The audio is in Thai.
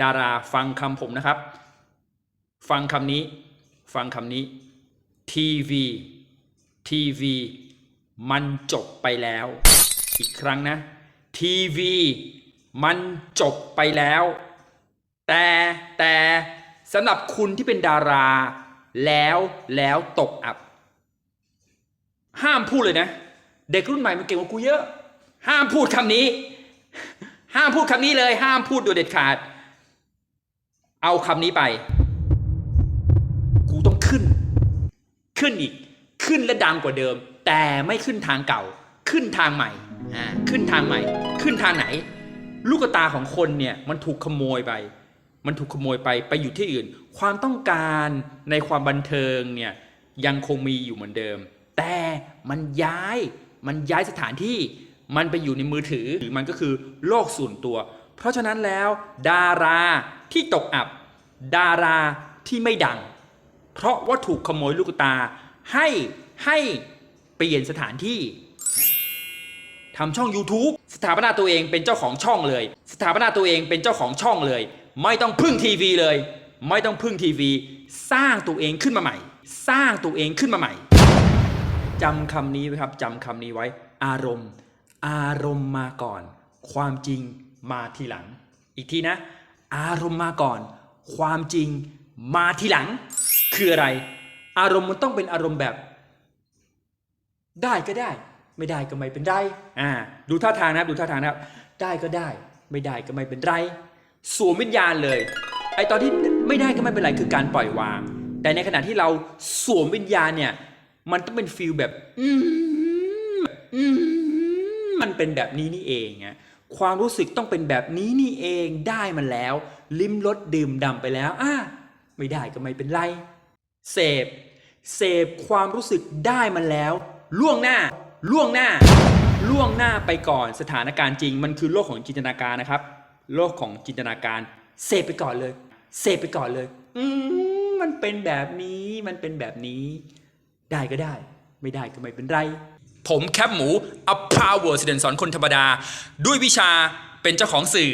ดาราฟังคำผมนะครับ ฟังคำนี้ ฟังคำนี้ ทีวี ทีวี มันจบไปแล้ว อีกครั้งนะ ทีวี มันจบไปแล้ว แต่แต่สำหรับคุณที่เป็นดารา แล้วแล้วตกอับ ห้ามพูดเลยนะ เด็กรุ่นใหม่มันเก่งกว่ากูเยอะ ห้ามพูดคำนี้ ห้ามพูดคำนี้เลย ห้ามพูดโดยเด็ดขาด เอาคำนี้ไป กูต้องขึ้น ขึ้นอีก ขึ้นและดังกว่าเดิม แต่ไม่ขึ้นทางเก่า ขึ้นทางใหม่อ่าขึ้นทางใหม่ ขึ้นทางไหน ลูกตาของคนเนี่ยมันถูกขโมยไป มันถูกขโมยไปไปอยู่ที่อื่น ความต้องการในความบันเทิงเนี่ยยังคงมีอยู่เหมือนเดิม แต่มันย้าย มันย้ายสถานที่ มันไปอยู่ในมือถือหรือมันก็คือโลกส่วนตัว เพราะฉะนั้นแล้ว ดาราที่ตกอับ ดาราที่ไม่ดัง เพราะว่าถูกขโมยลูกตาให้ให้เปลี่ยนสถานที่ทำช่อง YouTube สถาปนาตัวเองเป็นเจ้าของช่องเลย สถาปนาตัวเองเป็นเจ้าของช่องเลย ไม่ต้องพึ่งทีวีเลย ไม่ต้องพึ่งทีวี สร้างตัวเองขึ้นมาใหม่ สร้างตัวเองขึ้นมาใหม่จำคำนี้ไว้ครับจำคำนี้ไว้ อารมณ์ อารมณ์มาก่อน ความจริง มาทีหลัง อีกทีนะ อารมณ์มาก่อน ความจริงมาทีหลัง คืออะไร อารมณ์มันต้องเป็นอารมณ์แบบ ได้ก็ได้ ไม่ได้ก็ไม่เป็นไรอ่าดูท่าทางนะครับดูท่าทางนะครับ ได้ก็ได้ ไม่ได้ก็ไม่เป็นไรสวมวิญญาณเลยไอตอนที่ไม่ได้ก็ไม่เป็นไรคือการปล่อยวาง แต่ในขณะที่เราสวมวิญญาณเนี่ย มันต้องเป็นฟีลแบบ อืมอืมมันเป็นแบบนี้นี่เองอะ ความรู้สึกต้องเป็นแบบนี้นี่เองได้มันแล้ว ลิ้มรสดื่มด่ำไปแล้วอ่าไม่ได้ก็ไม่เป็นไร เสพ เสพความรู้สึกได้มันแล้ว ล่วงหน้า ล่วงหน้า ล่วงหน้าไปก่อนสถานการณ์จริง มันคือโลกของจินตนาการนะครับ โลกของจินตนาการ เสพไปก่อนเลย เสพไปก่อนเลย อืมมันเป็นแบบนี้ มันเป็นแบบนี้ ได้ก็ได้ ไม่ได้ก็ไม่เป็นไร ผมแคปหมูอัพพาวเวอร์สเดนสอนคนธรรมดา ด้วยวิชาเป็นเจ้าของสื่อ